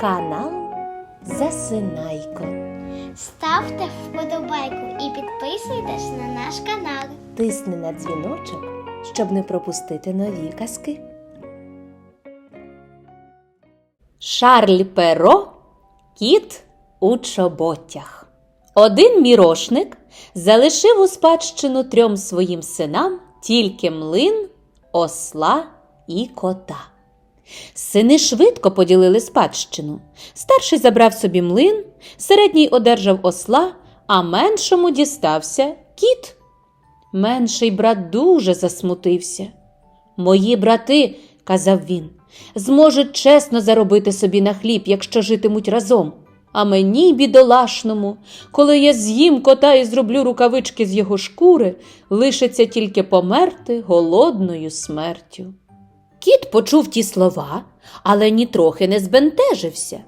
канал Засинайко. Ставте вподобайку і підписуйтесь на наш канал. Тисни на дзвіночок, щоб не пропустити нові казки. Шарль Перо Кіт у чоботях. Один мірошник залишив у спадщину трьом своїм синам тільки млин, осла і кота. Сини швидко поділили спадщину. Старший забрав собі млин, середній одержав осла, а меншому дістався кіт. Менший брат дуже засмутився. Мої брати, казав він, зможуть чесно заробити собі на хліб, якщо житимуть разом. А мені, бідолашному, коли я з'їм кота і зроблю рукавички з його шкури, лишиться тільки померти голодною смертю. Кіт почув ті слова, але нітрохи не збентежився.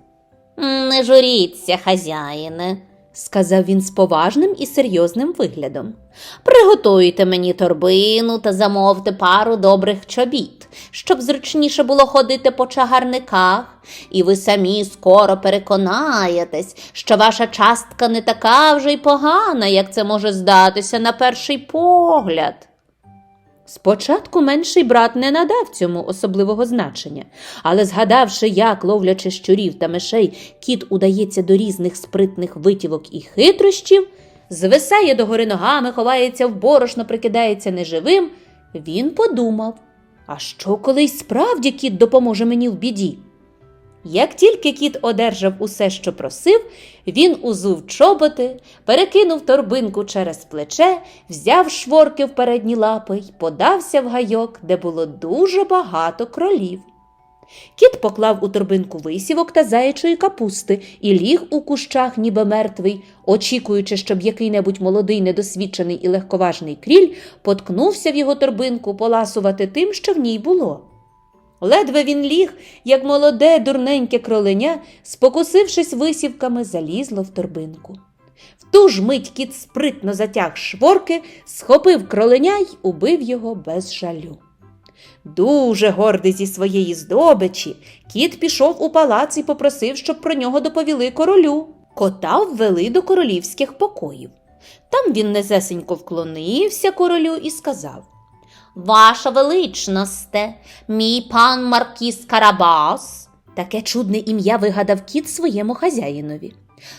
Не журіться, хазяїне, сказав він з поважним і серйозним виглядом. Приготуйте мені торбину та замовте пару добрих чобіт, щоб зручніше було ходити по чагарниках, і ви самі скоро переконаєтесь, що ваша частка не така вже й погана, як це може здатися на перший погляд. Спочатку менший брат не надав цьому особливого значення, але згадавши, як, ловлячи щурів та мишей, кіт удається до різних спритних витівок і хитрощів, звисає догори ногами, ховається в борошно, прикидається неживим, він подумав: а що, коли й справді кіт допоможе мені в біді? Як тільки кіт одержав усе, що просив, він узув чоботи, перекинув торбинку через плече, взяв шворки в передні лапи й подався в гайок, де було дуже багато кролів. Кіт поклав у торбинку висівок та заячої капусти і ліг у кущах, ніби мертвий, очікуючи, щоб який-небудь молодий, недосвідчений і легковажний кріль поткнувся в його торбинку поласувати тим, що в ній було. Ледве він ліг, як молоде, дурненьке кроленя, спокусившись висівками, залізло в торбинку. В ту ж мить кіт спритно затяг шворки, схопив кроленя й убив його без жалю. Дуже гордий зі своєї здобичі, кіт пішов у палац і попросив, щоб про нього доповіли королю. Кота ввели до королівських покоїв. Там він незесенько вклонився королю і сказав Ваша величносте, мій пан Маркіс Карабас. Таке чудне ім'я вигадав кіт своєму хазяїнові.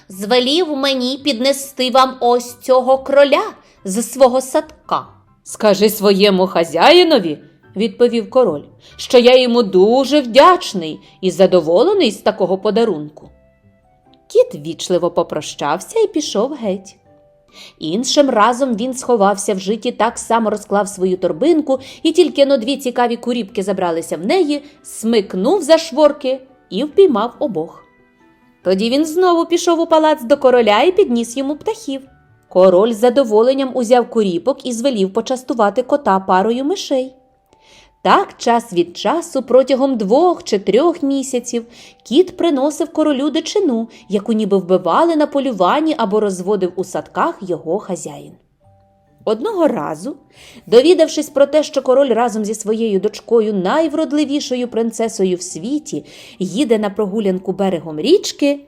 Звелів мені піднести вам ось цього кроля з свого садка. Скажи своєму хазяїнові, відповів король, що я йому дуже вдячний і задоволений з такого подарунку. Кіт вічливо попрощався і пішов геть. Іншим разом він сховався в житі, так само розклав свою торбинку, і тільки но дві цікаві куріпки забралися в неї, смикнув за шворки і впіймав обох. Тоді він знову пішов у палац до короля і підніс йому птахів. Король з задоволенням узяв куріпок і звелів почастувати кота парою мишей. Так, час від часу, протягом двох чи трьох місяців, кіт приносив королю дичину, яку ніби вбивали на полюванні або розводив у садках його хазяїн. Одного разу, довідавшись про те, що король разом зі своєю дочкою, найвродливішою принцесою в світі, їде на прогулянку берегом річки,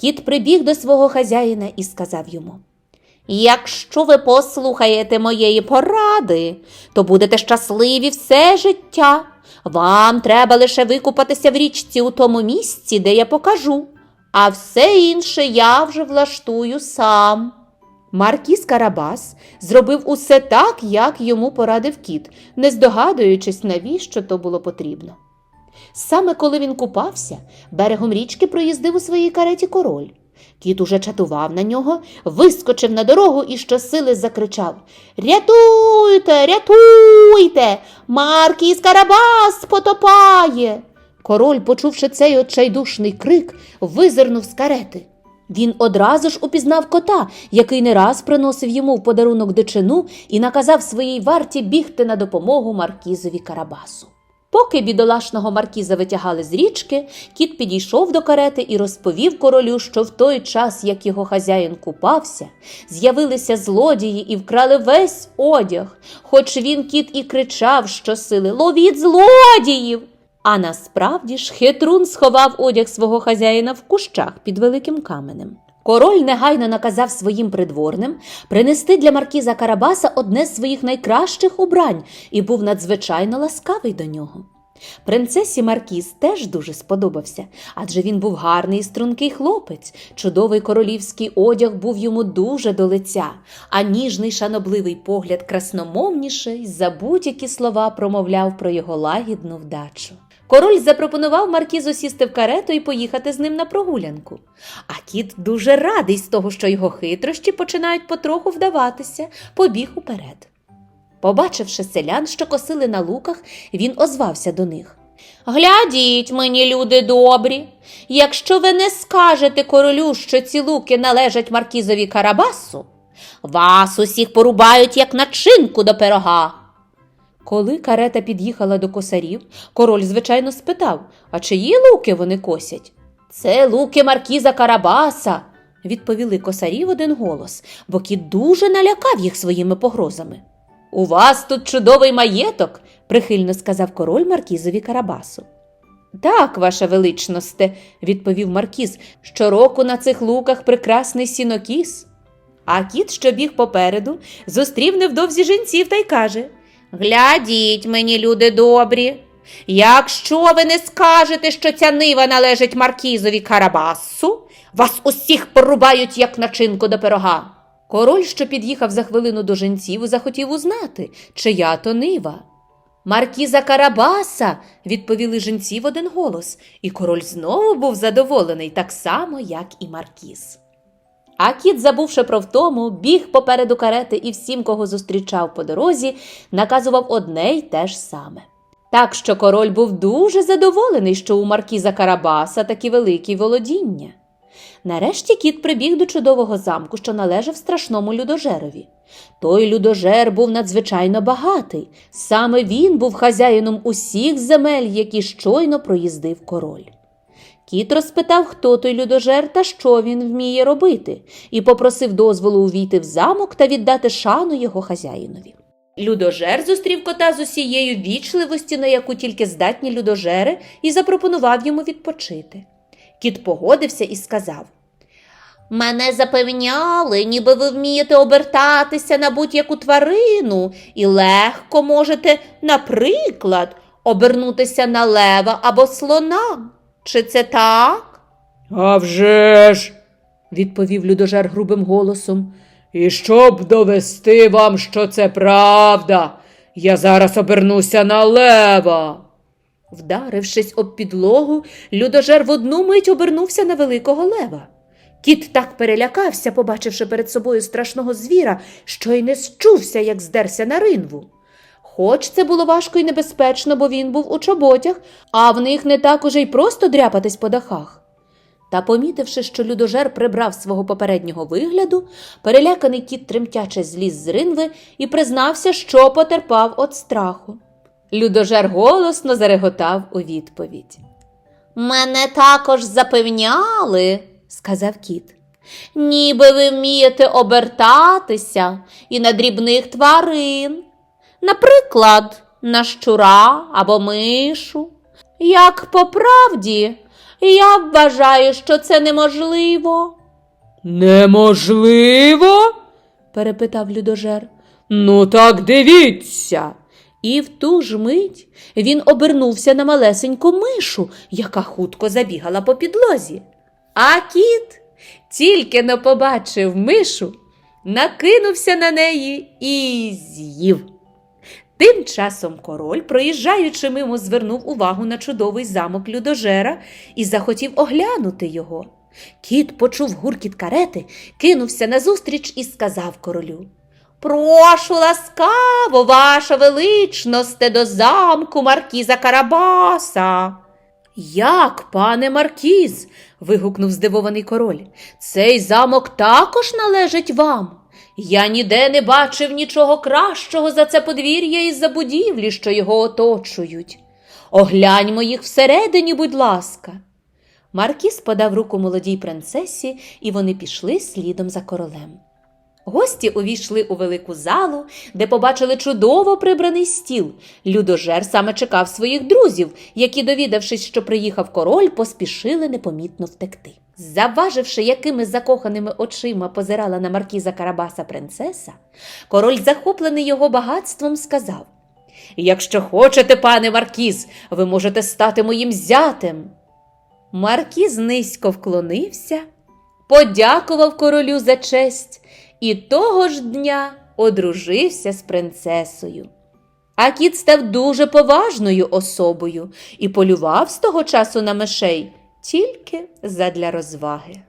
кіт прибіг до свого хазяїна і сказав йому Якщо ви послухаєте моєї поради, то будете щасливі все життя. Вам треба лише викупатися в річці у тому місці, де я покажу, а все інше я вже влаштую сам. Маркіс Карабас зробив усе так, як йому порадив кіт, не здогадуючись, навіщо то було потрібно. Саме коли він купався, берегом річки проїздив у своїй кареті король. Кіт уже чатував на нього, вискочив на дорогу і щосили закричав Рятуйте, рятуйте! Маркіс Карабас потопає. Король, почувши цей отчайдушний крик, визирнув з карети. Він одразу ж упізнав кота, який не раз приносив йому в подарунок дичину і наказав своїй варті бігти на допомогу Маркізові Карабасу. Поки бідолашного маркіза витягали з річки, кіт підійшов до карети і розповів королю, що в той час, як його хазяїн купався, з'явилися злодії і вкрали весь одяг, хоч він кіт і кричав щосили Ловіть злодіїв. А насправді ж хитрун сховав одяг свого хазяїна в кущах під великим каменем. Король негайно наказав своїм придворним принести для маркіза Карабаса одне з своїх найкращих убрань і був надзвичайно ласкавий до нього. Принцесі Маркіз теж дуже сподобався, адже він був гарний і стрункий хлопець. Чудовий королівський одяг був йому дуже до лиця, а ніжний шанобливий погляд красномовніший за будь-які слова промовляв про його лагідну вдачу. Король запропонував Маркізу сісти в карету і поїхати з ним на прогулянку. А кіт дуже радий з того, що його хитрощі починають потроху вдаватися, побіг уперед. Побачивши селян, що косили на луках, він озвався до них. Глядіть мені, люди добрі, якщо ви не скажете королю, що ці луки належать маркізові Карабасу, вас усіх порубають, як начинку до пирога. Коли карета під'їхала до косарів, король, звичайно, спитав, а чиї луки вони косять? Це луки маркіза Карабаса, відповіли косарі в один голос, бо кіт дуже налякав їх своїми погрозами. У вас тут чудовий маєток, прихильно сказав король маркізові Карабасу. Так, ваша величносте, відповів маркіз, щороку на цих луках прекрасний сінокіс. А кіт, що біг попереду, зустрів невдовзі жінців та й каже Глядіть мені, люди добрі. Якщо ви не скажете, що ця нива належить маркізові Карабасу, вас усіх порубають, як начинку до пирога. Король, що під'їхав за хвилину до жінців, захотів узнати, чия то нива. Маркіза Карабаса, відповіли жінці в один голос, і король знову був задоволений, так само, як і Маркіз. А кіт, забувши про втому, біг попереду карети і всім, кого зустрічав по дорозі, наказував одне й те ж саме. Так що король був дуже задоволений, що у Маркіза Карабаса такі великі володіння. Нарешті кіт прибіг до чудового замку, що належав страшному людожерові. Той людожер був надзвичайно багатий. Саме він був хазяїном усіх земель, які щойно проїздив король. Кіт розпитав, хто той людожер та що він вміє робити, і попросив дозволу увійти в замок та віддати шану його хазяїнові. Людожер зустрів кота з усією вічливості, на яку тільки здатні людожери, і запропонував йому відпочити. Кіт погодився і сказав Мене запевняли, ніби ви вмієте обертатися на будь-яку тварину і легко можете, наприклад, обернутися на лева або слона. Чи це так? А вже ж, відповів людожер грубим голосом. і щоб довести вам, що це правда, я зараз обернуся на лева. Вдарившись об підлогу, людожер в одну мить обернувся на великого лева. Кіт так перелякався, побачивши перед собою страшного звіра, що й не счувся, як здерся на ринву. Хоч це було важко і небезпечно, бо він був у чоботях, а в них не так уже й просто дряпатись по дахах. Та, помітивши, що людожер прибрав свого попереднього вигляду, переляканий кіт тремтяче зліз з ринви і признався, що потерпав від страху. Людожер голосно зареготав у відповідь. Мене також запевняли, сказав кіт. Ніби ви вмієте обертатися і на дрібних тварин, наприклад, на щура або мишу. Як по правді, я вважаю, що це неможливо, Неможливо? перепитав людожер. Ну так дивіться. І в ту ж мить він обернувся на малесеньку мишу, яка хутко забігала по підлозі. А кіт тільки но побачив мишу, накинувся на неї і з'їв. Тим часом король, проїжджаючи мимо, звернув увагу на чудовий замок людожера і захотів оглянути його. Кіт почув гуркіт карети, кинувся назустріч і сказав королю Прошу ласкаво, ваша величносте, до замку маркіза Карабаса. Як, пане Маркіз? вигукнув здивований король. Цей замок також належить вам. Я ніде не бачив нічого кращого за це подвір'я і за будівлі, що його оточують. Огляньмо їх всередині, будь ласка. Маркіз подав руку молодій принцесі, і вони пішли слідом за королем. Гості увійшли у велику залу, де побачили чудово прибраний стіл. Людожер саме чекав своїх друзів, які, довідавшись, що приїхав король, поспішили непомітно втекти. Заваживши, якими закоханими очима позирала на маркіза Карабаса принцеса, король, захоплений його багатством, сказав: Якщо хочете, пане Маркіз, ви можете стати моїм зятем. Маркіз низько вклонився, подякував королю за честь і того ж дня одружився з принцесою. А кіт став дуже поважною особою і полював з того часу на мишей тільки задля розваги.